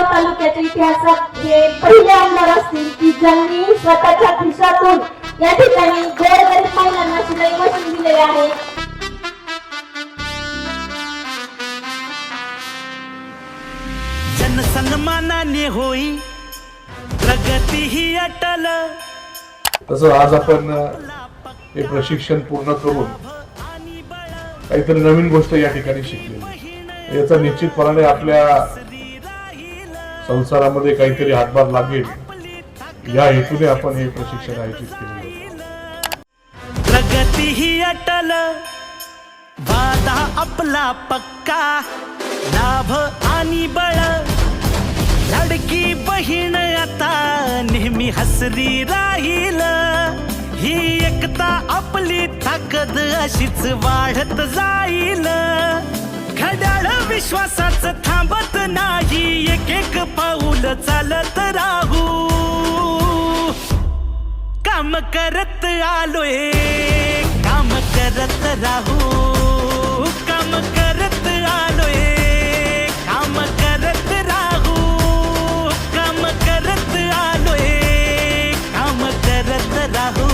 जळगाव तालुक्याच्या इतिहासात हे पहिले आमदार असतील की ज्यांनी स्वतःच्या खिशातून या ठिकाणी गोरगरीब महिलांना शिलाई मशीन दिलेले आहे. जनसन्मानाने होई प्रगती ही अटल. तसं आज आपण हे प्रशिक्षण पूर्ण करून काहीतरी नवीन गोष्ट या ठिकाणी शिकली याचा निश्चितपणाने आपल्या संसारामध्ये काहीतरी हातभार लागेल या हेतूने आपण हे प्रशिक्षण आयोजित केले प्रगती ही अटल वादा आपला पक्का लाभ आणि बळ. लडकी बहीण आता नेहमी हसरी राहील ही एकता आपली ताकद अशीच वाढत जाईल. घड्याळ विश्वासाच नाही एक एक पाऊल चालत राहू. काम करत आलोय काम करत राहू. काम करत आलोय काम करत राहू. काम करत आलोय काम करत राहू.